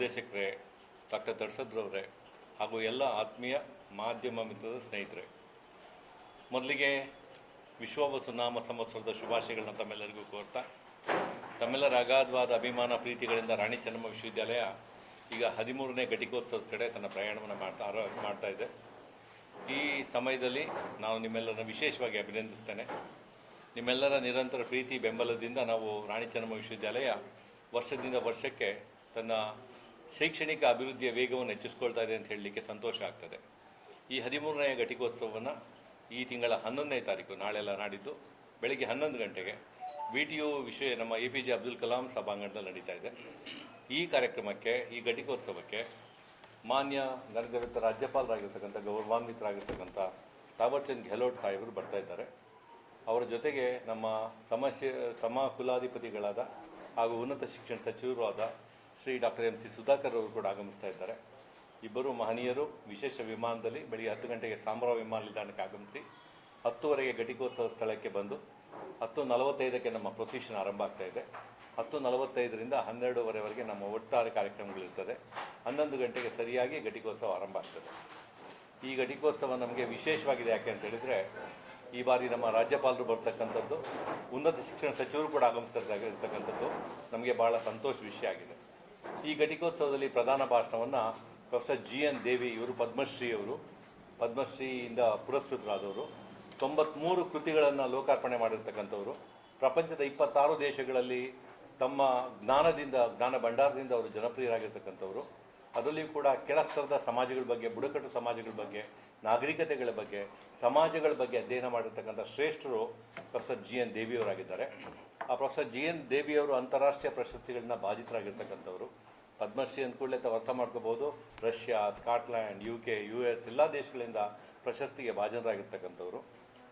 ನಿರ್ದೇಶಕರೇ doctor ದರ್ಶದ್ರವರೇ ಹಾಗೂ ಎಲ್ಲ ಆತ್ಮೀಯ ಮಾಧ್ಯಮ ಮಿತ್ರದ ಸ್ನೇಹಿತರೆ, ಮೊದಲಿಗೆ ವಿಶ್ವ ನಾಮ ಸಂವತ್ಸರದ ಶುಭಾಶಯಗಳನ್ನ ತಮ್ಮೆಲ್ಲರಿಗೂ ಕೋರ್ತಾ, ತಮ್ಮೆಲ್ಲರ ಅಗಾಧವಾದ ಅಭಿಮಾನ ಪ್ರೀತಿಗಳಿಂದ ರಾಣಿ ಚೆನ್ನಮ್ಮ ವಿಶ್ವವಿದ್ಯಾಲಯ ಈಗ ಹದಿಮೂರನೇ ಘಟಿಕೋತ್ಸವದ ಕಡೆ ತನ್ನ ಪ್ರಯಾಣವನ್ನು ಮಾಡ್ತಾ ಮಾಡ್ತಾ ಇದೆ. ಈ ಸಮಯದಲ್ಲಿ ನಾನು ನಿಮ್ಮೆಲ್ಲರನ್ನ ವಿಶೇಷವಾಗಿ ಅಭಿನಂದಿಸ್ತೇನೆ. ನಿಮ್ಮೆಲ್ಲರ ನಿರಂತರ ಪ್ರೀತಿ ಬೆಂಬಲದಿಂದ ನಾವು ರಾಣಿ ಚೆನ್ನಮ್ಮ ವಿಶ್ವವಿದ್ಯಾಲಯ ವರ್ಷದಿಂದ ವರ್ಷಕ್ಕೆ ತನ್ನ ಶೈಕ್ಷಣಿಕ ಅಭಿವೃದ್ಧಿಯ ವೇಗವನ್ನು ಹೆಚ್ಚಿಸ್ಕೊಳ್ತಾ ಇದೆ ಅಂತ ಹೇಳಲಿಕ್ಕೆ ಸಂತೋಷ ಆಗ್ತದೆ. ಈ ಹದಿಮೂರನೆಯ ಘಟಿಕೋತ್ಸವವನ್ನು ಈ ತಿಂಗಳ ಹನ್ನೊಂದನೇ ತಾರೀಕು ನಾಳೆಲ್ಲ ನಾಡಿದ್ದು ಬೆಳಗ್ಗೆ ಹನ್ನೊಂದು ಗಂಟೆಗೆ ಬಿ ಟಿ ಯು ವಿಷಯ ನಮ್ಮ A P J Abdul Kalam ಸಭಾಂಗಣದಲ್ಲಿ ನಡೀತಾ ಇದೆ. ಈ ಕಾರ್ಯಕ್ರಮಕ್ಕೆ, ಈ ಘಟಿಕೋತ್ಸವಕ್ಕೆ ಮಾನ್ಯ ಗಣಗವಿತ ರಾಜ್ಯಪಾಲರಾಗಿರ್ತಕ್ಕಂಥ ಗೌರವಾನ್ವಿತರಾಗಿರ್ತಕ್ಕಂಥ ತಾವರ್ಚಂದ್ ಗೆಹ್ಲೋಟ್ ಸಾಹೇಬರು ಬರ್ತಾ ಇದ್ದಾರೆ. ಅವರ ಜೊತೆಗೆ ನಮ್ಮ ಸಮಸ್ಯೆ ಸಮ ಕುಲಾಧಿಪತಿಗಳಾದ ಹಾಗೂ ಉನ್ನತ ಶಿಕ್ಷಣ ಸಚಿವರು ಆದ Shri doctor M C Sudhakar ಅವರು ಕೂಡ ಆಗಮಿಸ್ತಾ ಇದ್ದಾರೆ. ಇಬ್ಬರು ಮಹನೀಯರು ವಿಶೇಷ ವಿಮಾನದಲ್ಲಿ ಬೆಳಿಗ್ಗೆ ಹತ್ತು ಗಂಟೆಗೆ ಸಾಂಬ್ರಾ ವಿಮಾನ ನಿಲ್ದಾಣಕ್ಕೆ ಆಗಮಿಸಿ ಹತ್ತುವರೆಗೆ ಘಟಿಕೋತ್ಸವ ಸ್ಥಳಕ್ಕೆ ಬಂದು ಹತ್ತು ನಲವತ್ತೈದಕ್ಕೆ ನಮ್ಮ ಪ್ರೊಸೀಷನ್ ಆರಂಭ ಆಗ್ತಾ ಇದೆ. ಹತ್ತು ನಲವತ್ತೈದರಿಂದ ಹನ್ನೆರಡೂವರೆವರೆಗೆ ನಮ್ಮ ಒಟ್ಟಾರೆ ಕಾರ್ಯಕ್ರಮಗಳಿರ್ತದೆ. ಹನ್ನೊಂದು ಗಂಟೆಗೆ ಸರಿಯಾಗಿ ಘಟಿಕೋತ್ಸವ ಆರಂಭ ಆಗ್ತದೆ. ಈ ಘಟಿಕೋತ್ಸವ ನಮಗೆ ವಿಶೇಷವಾಗಿದೆ ಯಾಕೆ ಅಂತ ಹೇಳಿದರೆ, ಈ ಬಾರಿ ನಮ್ಮ ರಾಜ್ಯಪಾಲರು ಬರ್ತಕ್ಕಂಥದ್ದು, ಉನ್ನತ ಶಿಕ್ಷಣ ಸಚಿವರು ಕೂಡ ಆಗಮಿಸ್ತಾ ಇರ್ತಕ್ಕಂಥದ್ದು, ನಮಗೆ ಬಹಳ ಸಂತೋಷ ವಿಷಯ ಆಗಿದೆ. ಈ ಘಟಿಕೋತ್ಸವದಲ್ಲಿ ಪ್ರಧಾನ ಭಾಷಣವನ್ನು ಪ್ರೊಫೆಸರ್ ಜಿ ಎನ್ ದೇವಿ ಇವರು, ಪದ್ಮಶ್ರೀ ಅವರು, ಪದ್ಮಶ್ರೀಯಿಂದ ಪುರಸ್ಕೃತರಾದವರು. ತೊಂಬತ್ಮೂರು ಕೃತಿಗಳನ್ನು ಲೋಕಾರ್ಪಣೆ ಮಾಡಿರ್ತಕ್ಕಂಥವರು. ಪ್ರಪಂಚದ ಇಪ್ಪತ್ತಾರು ದೇಶಗಳಲ್ಲಿ ತಮ್ಮ ಜ್ಞಾನದಿಂದ, ಜ್ಞಾನ ಭಂಡಾರದಿಂದ ಅವರು ಜನಪ್ರಿಯರಾಗಿರ್ತಕ್ಕಂಥವ್ರು. ಅದರಲ್ಲಿಯೂ ಕೂಡ ಕೆಳಸ್ತರದ ಸಮಾಜಗಳ ಬಗ್ಗೆ, ಬುಡಕಟ್ಟು ಸಮಾಜಗಳ ಬಗ್ಗೆ, ನಾಗರಿಕತೆಗಳ ಬಗ್ಗೆ, ಸಮಾಜಗಳ ಬಗ್ಗೆ ಅಧ್ಯಯನ ಮಾಡಿರ್ತಕ್ಕಂಥ ಶ್ರೇಷ್ಠರು ಪ್ರೊಫೆಸರ್ ಜಿ ಎನ್ ದೇವಿಯವರಾಗಿದ್ದಾರೆ. ಪ್ರೊಫೆಸರ್ ಜಿ ಎನ್ ದೇವಿಯವರು ಅಂತಾರಾಷ್ಟ್ರೀಯ ಪ್ರಶಸ್ತಿಗಳನ್ನ ಬಾಧಿತರಾಗಿರ್ತಕ್ಕಂಥವ್ರು ಪದ್ಮಶ್ರೀ ಅಂದ್ಕೂಡಲೇ ತಾವು ಅರ್ಥ ಮಾಡ್ಕೋಬೋದು Russia, Scotland, U K, U S ಎಲ್ಲ ದೇಶಗಳಿಂದ ಪ್ರಶಸ್ತಿಗೆ ಭಾಜನರಾಗಿರ್ತಕ್ಕಂಥವ್ರು.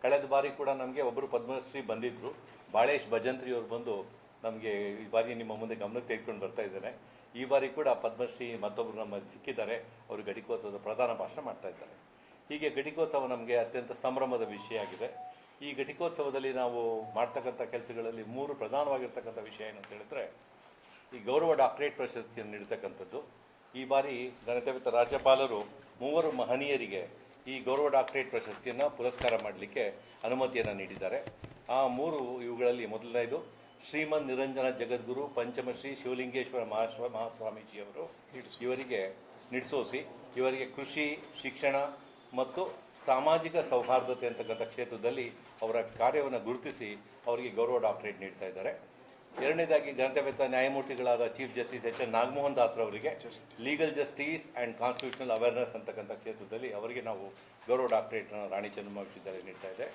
ಕಳೆದ ಬಾರಿ ಕೂಡ ನಮಗೆ ಒಬ್ಬರು ಪದ್ಮಶ್ರೀ ಬಂದಿದ್ದರು ಬಾಳೇಶ್ ಭಜಂತ್ರಿ ಅವರು ಬಂದು ನಮಗೆ ಈ ಬಾರಿ ನಿಮ್ಮ ಮುಂದೆ ಗಮನಕ್ಕೆ ತೆಗೆದುಕೊಂಡು ಬರ್ತಾ ಇದ್ದಾರೆ. ಈ ಬಾರಿ ಕೂಡ ಪದ್ಮಶ್ರೀ ಮತ್ತೊಬ್ಬರು ನಮ್ಮ ಸಿಕ್ಕಿದ್ದಾರೆ. ಅವರು ಘಟಿಕೋತ್ಸವದ ಪ್ರಧಾನ ಭಾಷಣ ಮಾಡ್ತಾ ಇದ್ದಾರೆ. ಹೀಗೆ ಘಟಿಕೋತ್ಸವ ನಮಗೆ ಅತ್ಯಂತ ಸಂಭ್ರಮದ ವಿಷಯ ಆಗಿದೆ. ಈ ಘಟಿಕೋತ್ಸವದಲ್ಲಿ ನಾವು ಮಾಡ್ತಕ್ಕಂಥ ಕೆಲಸಗಳಲ್ಲಿ ಮೂರು ಪ್ರಧಾನವಾಗಿರ್ತಕ್ಕಂಥ ವಿಷಯ ಏನು ಅಂತ ಹೇಳಿದ್ರೆ ಈ ಗೌರವ ಡಾಕ್ಟರೇಟ್ ಪ್ರಶಸ್ತಿಯನ್ನು ನೀಡತಕ್ಕಂಥದ್ದು. ಈ ಬಾರಿ ಗಣತವಿತ ರಾಜ್ಯಪಾಲರು ಮೂವರು ಮಹನೀಯರಿಗೆ ಈ ಗೌರವ ಡಾಕ್ಟರೇಟ್ ಪ್ರಶಸ್ತಿಯನ್ನು ಪುರಸ್ಕಾರ ಮಾಡಲಿಕ್ಕೆ ಅನುಮತಿಯನ್ನು ನೀಡಿದ್ದಾರೆ. ಆ ಮೂರು ಇವುಗಳಲ್ಲಿ ಮೊದಲನೇದು ಶ್ರೀಮನ್ ನಿರಂಜನ ಜಗದ್ಗುರು ಪಂಚಮಶ್ರೀ ಶಿವಲಿಂಗೇಶ್ವರ ಮಹಾಶ್ವ ಮಹಾಸ್ವಾಮೀಜಿಯವರು ಇವರಿಗೆ ನಿಡ್ಸೋಸಿ ಇವರಿಗೆ ಕೃಷಿ ಶಿಕ್ಷಣ ಮತ್ತು ಸಾಮಾಜಿಕ ಸೌಹಾರ್ದತೆ ಅಂತಕ್ಕಂಥ ಕ್ಷೇತ್ರದಲ್ಲಿ ಅವರ ಕಾರ್ಯವನ್ನು ಗುರುತಿಸಿ ಅವರಿಗೆ ಗೌರವ ಡಾಕ್ಟರೇಟ್ ನೀಡ್ತಾ ಇದ್ದಾರೆ. ಎರಡನೇದಾಗಿ ಗಣತವ್ಯತ ನ್ಯಾಯಮೂರ್ತಿಗಳಾದ chief justice H N Nagamohan ದಾಸ್ರವರಿಗೆ legal justice and constitutional awareness ಅಂತಕ್ಕಂಥ ಕ್ಷೇತ್ರದಲ್ಲಿ ಅವರಿಗೆ ನಾವು ಗೌರವ ಡಾಕ್ಟರೇಟ್ನ ರಾಣಿ ಚೆನ್ನಮ್ಮ ವಿಶ್ವವಿದ್ಯಾಲಯ ನೀಡ್ತಾ ಇದೆ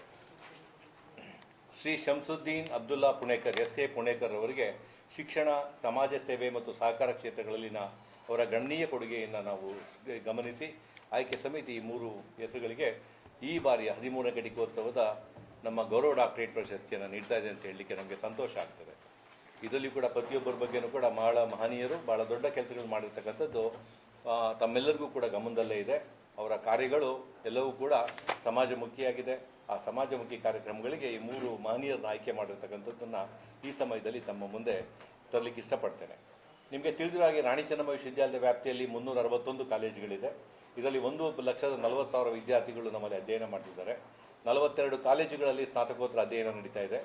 ಶ್ರೀ ಶಂಸುದ್ದೀನ್ ಅಬ್ದುಲ್ಲಾ ಪುಣೇಕರ್ ಎಸ್ ಎ ಪುಣೇಕರ್ ಅವರಿಗೆ ಶಿಕ್ಷಣ ಸಮಾಜ ಸೇವೆ ಮತ್ತು ಸಹಕಾರ ಕ್ಷೇತ್ರಗಳಲ್ಲಿನ ಅವರ ಗಣನೀಯ ಕೊಡುಗೆಯನ್ನು ನಾವು ಗಮನಿಸಿ ಆಯ್ಕೆ ಸಮಿತಿ ಈ ಮೂರು ಹೆಸರುಗಳಿಗೆ ಈ ಬಾರಿಯ ಹದಿಮೂರನೇ ಘಟಿಕೋತ್ಸವದ ನಮ್ಮ ಗೌರವ ಡಾಕ್ಟರೇಟ್ ಪ್ರಶಸ್ತಿಯನ್ನು ನೀಡ್ತಾ ಇದೆ ಅಂತ ಹೇಳಲಿಕ್ಕೆ ನಮಗೆ ಸಂತೋಷ ಆಗ್ತದೆ. ಇದರಲ್ಲಿ ಕೂಡ ಪ್ರತಿಯೊಬ್ಬರ ಬಗ್ಗೆನೂ ಕೂಡ ಬಹಳ ಮಹನೀಯರು, ಬಹಳ ದೊಡ್ಡ ಕೆಲಸಗಳು ಮಾಡಿರ್ತಕ್ಕಂಥದ್ದು ತಮ್ಮೆಲ್ಲರಿಗೂ ಕೂಡ ಗಮನದಲ್ಲೇ ಇದೆ. ಅವರ ಕಾರ್ಯಗಳು ಎಲ್ಲವೂ ಕೂಡ ಸಮಾಜಮುಖಿಯಾಗಿದೆ. ಆ ಸಮಾಜಮುಖಿ ಕಾರ್ಯಕ್ರಮಗಳಿಗೆ ಈ ಮೂರು ಮಹನೀಯರನ್ನ ಆಯ್ಕೆ ಮಾಡಿರ್ತಕ್ಕಂಥದ್ದನ್ನು ಈ ಸಮಯದಲ್ಲಿ ತಮ್ಮ ಮುಂದೆ ತರಲಿಕ್ಕೆ ಇಷ್ಟಪಡ್ತೇನೆ. ನಿಮಗೆ ತಿಳಿದಿರೋ ಹಾಗೆ ರಾಣಿ ಚೆನ್ನಮ್ಮ ವಿಶ್ವವಿದ್ಯಾಲಯದ ವ್ಯಾಪ್ತಿಯಲ್ಲಿ ಮುನ್ನೂರ ಅರವತ್ತೊಂದು ಕಾಲೇಜುಗಳಿದೆ. ಇದರಲ್ಲಿ ಒಂದು ಲಕ್ಷದ ನಲವತ್ತು ಸಾವಿರ ವಿದ್ಯಾರ್ಥಿಗಳು ನಮ್ಮಲ್ಲಿ ಅಧ್ಯಯನ ಮಾಡ್ತಿದ್ದಾರೆ. ನಲವತ್ತೆರಡು ಕಾಲೇಜುಗಳಲ್ಲಿ ಸ್ನಾತಕೋತ್ತರ ಅಧ್ಯಯನ ನಡೀತಾ ಇದೆ.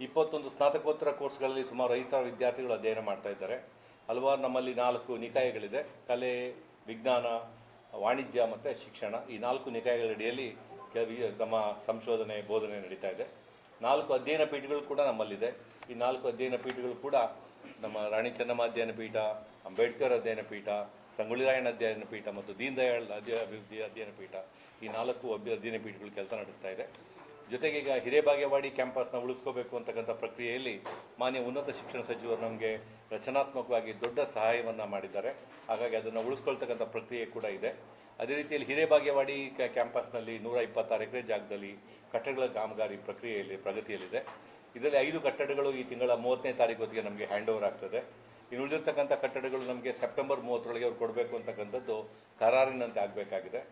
ಇಪ್ಪತ್ತೊಂದು ಸ್ನಾತಕೋತ್ತರ ಕೋರ್ಸ್ಗಳಲ್ಲಿ ಸುಮಾರು ಐದು ಸಾವಿರ ವಿದ್ಯಾರ್ಥಿಗಳು ಅಧ್ಯಯನ ಮಾಡ್ತಾ ಇದ್ದಾರೆ. ಹಲವಾರು ನಮ್ಮಲ್ಲಿ ನಾಲ್ಕು ನಿಕಾಯಗಳಿದೆ. ಕಲೆ, ವಿಜ್ಞಾನ, ವಾಣಿಜ್ಯ ಮತ್ತು ಶಿಕ್ಷಣ. ಈ ನಾಲ್ಕು ನಿಕಾಯಗಳ ಅಡಿಯಲ್ಲಿ ತಮ್ಮ ಸಂಶೋಧನೆ, ಬೋಧನೆ ನಡೀತಾ ಇದೆ. ನಾಲ್ಕು ಅಧ್ಯಯನ ಪೀಠಗಳು ಕೂಡ ನಮ್ಮಲ್ಲಿದೆ. ಈ ನಾಲ್ಕು ಅಧ್ಯಯನ ಪೀಠಗಳು ಕೂಡ ನಮ್ಮ ರಾಣಿ ಚೆನ್ನಮ್ಮ ಅಧ್ಯಯನ ಪೀಠ, ಅಂಬೇಡ್ಕರ್ ಅಧ್ಯಯನ ಪೀಠ ಸಂಗೊಳ್ಳಿ ರಾಯಣ್ಣ ಅಧ್ಯಯನ ಪೀಠ ಮತ್ತು ದೀನ್ ದಯಾಳ್ ಅಧ್ಯ, ಅಭಿವೃದ್ಧಿ ಅಧ್ಯಯನ ಪೀಠ ಈ ನಾಲ್ಕು ಅಭ್ಯ, ಅಧ್ಯಯನ ಪೀಠಗಳು ಕೆಲಸ ನಡೆಸ್ತಾ ಇದೆ. ಜೊತೆಗೆ ಈಗ ಹಿರೇಬಾಗೇವಾಡಿ ಕ್ಯಾಂಪಸ್ನ ಉಳಿಸ್ಕೋಬೇಕು ಅಂತಕ್ಕಂಥ ಪ್ರಕ್ರಿಯೆಯಲ್ಲಿ ಮಾನ್ಯ ಉನ್ನತ ಶಿಕ್ಷಣ ಸಚಿವರು ನಮಗೆ ರಚನಾತ್ಮಕವಾಗಿ ದೊಡ್ಡ ಸಹಾಯವನ್ನು ಮಾಡಿದ್ದಾರೆ. ಹಾಗಾಗಿ ಅದನ್ನು ಉಳಿಸ್ಕೊಳ್ತಕ್ಕಂಥ ಪ್ರಕ್ರಿಯೆ ಕೂಡ ಇದೆ. ಅದೇ ರೀತಿಯಲ್ಲಿ ಹಿರೇಬಾಗೇವಾಡಿ ಕ್ಯಾ- ಕ್ಯಾಂಪಸ್ನಲ್ಲಿ ನೂರ ಇಪ್ಪತ್ತಾರು ಎಕರೆ ಜಾಗದಲ್ಲಿ ಕಟ್ಟಡಗಳ ಕಾಮಗಾರಿ ಪ್ರಕ್ರಿಯೆಯಲ್ಲಿ, ಪ್ರಗತಿಯಲ್ಲಿದೆ. ಇದರಲ್ಲಿ ಐದು ಕಟ್ಟಡಗಳು ಈ ತಿಂಗಳ ಮೂವತ್ತನೇ ತಾರೀಕು ಹೊತ್ತಿಗೆ ನಮಗೆ ಹ್ಯಾಂಡ್ ಓವರ್ ಆಗ್ತದೆ. ಇನ್ನು ಉಳಿದಿರ್ತಕ್ಕಂಥ ಕಟ್ಟಡಗಳು ನಮಗೆ ಸೆಪ್ಟೆಂಬರ್ ಮೂವತ್ತರೊಳಗೆ ಅವ್ರು ಕೊಡಬೇಕು ಅಂತಕ್ಕಂಥದ್ದು ಕರಾರಿನಂತೆ ಆಗಬೇಕಾಗಿದೆ.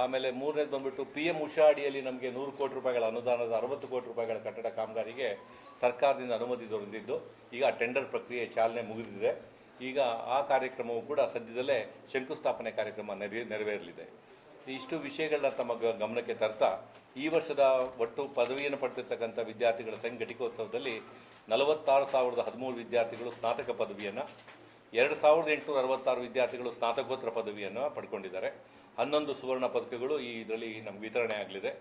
ಆಮೇಲೆ ಮೂರನೇದು ಬಂದ್ಬಿಟ್ಟು ಪಿ ಎಂ ಉಷಾ ಅಡಿಯಲ್ಲಿ ನಮಗೆ ನೂರು ಕೋಟಿ ರೂಪಾಯಿಗಳ ಅನುದಾನದ ಅರವತ್ತು ಕೋಟಿ ರೂಪಾಯಿಗಳ ಕಟ್ಟಡ ಕಾಮಗಾರಿಗೆ ಸರ್ಕಾರದಿಂದ ಅನುಮತಿ ದೊರೆತಿದ್ದು. ಈಗ ಟೆಂಡರ್ ಪ್ರಕ್ರಿಯೆ ಚಾಲನೆ ಮುಗಿದಿದೆ. ಈಗ ಆ ಕಾರ್ಯಕ್ರಮವು ಕೂಡ ಸದ್ಯದಲ್ಲೇ ಶಂಕುಸ್ಥಾಪನೆ ಕಾರ್ಯಕ್ರಮ ನೆರವೇ, ನೆರವೇರಲಿದೆ. ಇಷ್ಟು ವಿಷಯಗಳನ್ನ ತಮ್ಮ ಗಮನಕ್ಕೆ ತರ್ತಾ ಈ ವರ್ಷದ ಒಟ್ಟು ಪದವಿಯನ್ನು ಪಡೆದಿರ್ತಕ್ಕಂಥ ವಿದ್ಯಾರ್ಥಿಗಳ ಸಂಘ ಘಟಿಕೋತ್ಸವದಲ್ಲಿ ನಲವತ್ತಾರು ಸಾವಿರದ ಹದಿಮೂರು ವಿದ್ಯಾರ್ಥಿಗಳು ಸ್ನಾತಕ ಪದವಿಯನ್ನು, ಎರಡು ಸಾವಿರದ ಎಂಟುನೂರ ಅರವತ್ತಾರು ವಿದ್ಯಾರ್ಥಿಗಳು ಸ್ನಾತಕೋತ್ತರ ಪದವಿಯನ್ನು ಪಡ್ಕೊಂಡಿದ್ದಾರೆ. ಹನ್ನೊಂದು ಸುವರ್ಣ ಪದಕಗಳು ಈ ಇದರಲ್ಲಿ ನಮ್ಗೆ ವಿತರಣೆ ಆಗಲಿದೆ.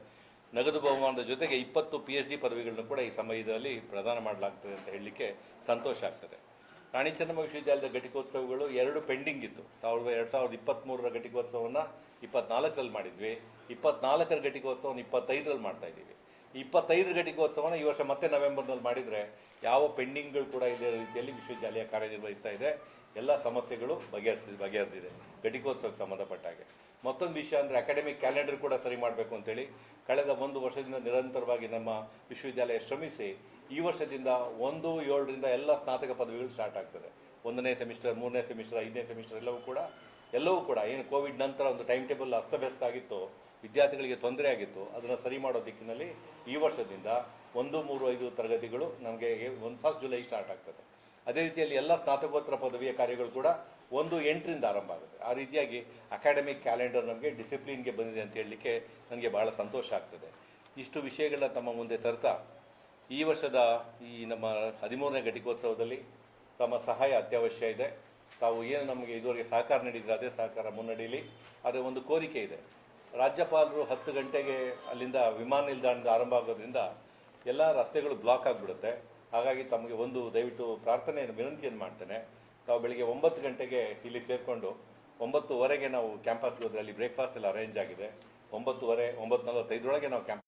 ನಗದು ಬಹುಮಾನದ ಜೊತೆಗೆ ಇಪ್ಪತ್ತು ಪಿ ಎಚ್ ಡಿ ಪದವಿಗಳನ್ನು ಕೂಡ ಈ ಸಮಯದಲ್ಲಿ ಪ್ರದಾನ ಮಾಡಲಾಗ್ತದೆ ಅಂತ ಹೇಳಲಿಕ್ಕೆ ಸಂತೋಷ ಆಗ್ತದೆ. ರಾಣಿ ಚೆನ್ನಮ್ಮ ವಿಶ್ವವಿದ್ಯಾಲಯದ ಘಟಿಕೋತ್ಸವಗಳು ಎರಡು ಪೆಂಡಿಂಗ್ ಇತ್ತು. ಸಾವಿರದ ಎರಡು ಸಾವಿರದ ಇಪ್ಪತ್ತ್ಮೂರರ ಘಟಿಕೋತ್ಸವವನ್ನು ಇಪ್ಪತ್ನಾಲ್ಕರಲ್ಲಿ ಮಾಡಿದ್ವಿ. ಇಪ್ಪತ್ನಾಲ್ಕರ ಘಟಿಕೋತ್ಸವವನ್ನು ಇಪ್ಪತ್ತೈದರಲ್ಲಿ ಮಾಡ್ತಾ ಇದ್ದೀವಿ. ಈ ಇಪ್ಪತ್ತೈದರ ಘಟಿಕೋತ್ಸವನ ಈ ವರ್ಷ ಮತ್ತೆ ನವೆಂಬರ್ನಲ್ಲಿ ಮಾಡಿದರೆ ಯಾವ ಪೆಂಡಿಂಗ್ಗಳು ಕೂಡ ಇದೇ ರೀತಿಯಲ್ಲಿ ವಿಶ್ವವಿದ್ಯಾಲಯ ಕಾರ್ಯನಿರ್ವಹಿಸ್ತಾ ಇದೆ. ಎಲ್ಲ ಸಮಸ್ಯೆಗಳು ಬಗೆಹರಿಸಿ ಬಗೆಹರಿದಿದೆ, ಘಟಿಕೋತ್ಸವಕ್ಕೆ ಸಂಬಂಧಪಟ್ಟ ಹಾಗೆ. ಮತ್ತೊಂದು ವಿಷಯ ಅಂದರೆ ಅಕಾಡೆಮಿಕ್ ಕ್ಯಾಲೆಂಡರ್ ಕೂಡ ಸರಿ ಮಾಡಬೇಕು ಅಂತೇಳಿ ಕಳೆದ ಒಂದು ವರ್ಷದಿಂದ ನಿರಂತರವಾಗಿ ನಮ್ಮ ವಿಶ್ವವಿದ್ಯಾಲಯ ಶ್ರಮಿಸಿ ಈ ವರ್ಷದಿಂದ ಒಂದು, ಏಳರಿಂದ ಎಲ್ಲ ಸ್ನಾತಕ ಪದವಿಗಳು ಸ್ಟಾರ್ಟ್ ಆಗ್ತದೆ. ಒಂದನೇ ಸೆಮಿಸ್ಟರ್ ಮೂರನೇ ಸೆಮಿಸ್ಟರ್ ಐದನೇ ಸೆಮಿಸ್ಟರ್ ಎಲ್ಲವೂ ಕೂಡ ಎಲ್ಲವೂ ಕೂಡ, ಏನು ಕೋವಿಡ್ ನಂತರ ಒಂದು ಟೈಮ್ ಟೇಬಲ್ ಅಸ್ತವ್ಯಸ್ತ ಆಗಿತ್ತು ವಿದ್ಯಾರ್ಥಿಗಳಿಗೆ ತೊಂದರೆ ಆಗಿತ್ತು, ಅದನ್ನು ಸರಿ ಮಾಡೋ ದಿಕ್ಕಿನಲ್ಲಿ ಈ ವರ್ಷದಿಂದ ಒಂದು, ಮೂರು, ಐದು ತರಗತಿಗಳು ನಮಗೆ ಒಂದು ಫಸ್ಟ್ ಜುಲೈ ಸ್ಟಾರ್ಟ್ ಆಗ್ತದೆ. ಅದೇ ರೀತಿಯಲ್ಲಿ ಎಲ್ಲ ಸ್ನಾತಕೋತ್ತರ ಪದವಿಯ ಕಾರ್ಯಗಳು ಕೂಡ ಒಂದು ಎಂಟರಿಂದ ಆರಂಭ ಆಗುತ್ತೆ. ಆ ರೀತಿಯಾಗಿ ಅಕಾಡೆಮಿಕ್ ಕ್ಯಾಲೆಂಡರ್ ನಮಗೆ ಡಿಸಿಪ್ಲಿನ್ಗೆ ಬಂದಿದೆ ಅಂತ ಹೇಳಲಿಕ್ಕೆ ನನಗೆ ಬಹಳ ಸಂತೋಷ ಆಗ್ತದೆ. ಇಷ್ಟು ವಿಷಯಗಳನ್ನ ತಮ್ಮ ಮುಂದೆ ತರ್ತಾ, ಈ ವರ್ಷದ ಈ ನಮ್ಮ ಹದಿಮೂರನೇ ಘಟಿಕೋತ್ಸವದಲ್ಲಿ ತಮ್ಮ ಸಹಾಯ ಅತ್ಯವಶ್ಯ ಇದೆ. ತಾವು ಏನು ನಮಗೆ ಇದುವರೆಗೆ ಸಹಕಾರ ನೀಡಿದ್ರೆ ಅದೇ ಸಹಕಾರ ಮುನ್ನಡೆಯಲಿ. ಆದರೆ ಒಂದು ಕೋರಿಕೆ ಇದೆ. ರಾಜ್ಯಪಾಲರು ಹತ್ತು ಗಂಟೆಗೆ ಅಲ್ಲಿಂದ ವಿಮಾನ ನಿಲ್ದಾಣದ ಆರಂಭ ಆಗೋದ್ರಿಂದ ಎಲ್ಲ ರಸ್ತೆಗಳು ಬ್ಲಾಕ್ ಆಗಿಬಿಡುತ್ತೆ. ಹಾಗಾಗಿ ತಮಗೆ ಒಂದು ದಯವಿಟ್ಟು ಪ್ರಾರ್ಥನೆಯನ್ನು ವಿನಂತಿಯನ್ನು ಮಾಡ್ತೇನೆ. ತಾವು ಬೆಳಿಗ್ಗೆ ಒಂಬತ್ತು ಗಂಟೆಗೆ ಇಲ್ಲಿ ಸೇರಿಕೊಂಡು ಒಂಬತ್ತುವರೆಗೆ ನಾವು ಕ್ಯಾಂಪಸ್ಗೆ ಹೋದ್ರೆ ಅಲ್ಲಿ ಬ್ರೇಕ್ಫಾಸ್ಟ್ ಎಲ್ಲ ಅರೇಂಜ್ ಆಗಿದೆ. ಒಂಬತ್ತುವರೆ, ಒಂಬತ್ತು ನಲವತ್ತೈದರೊಳಗೆ ನಾವು ಕ್ಯಾಂಪ್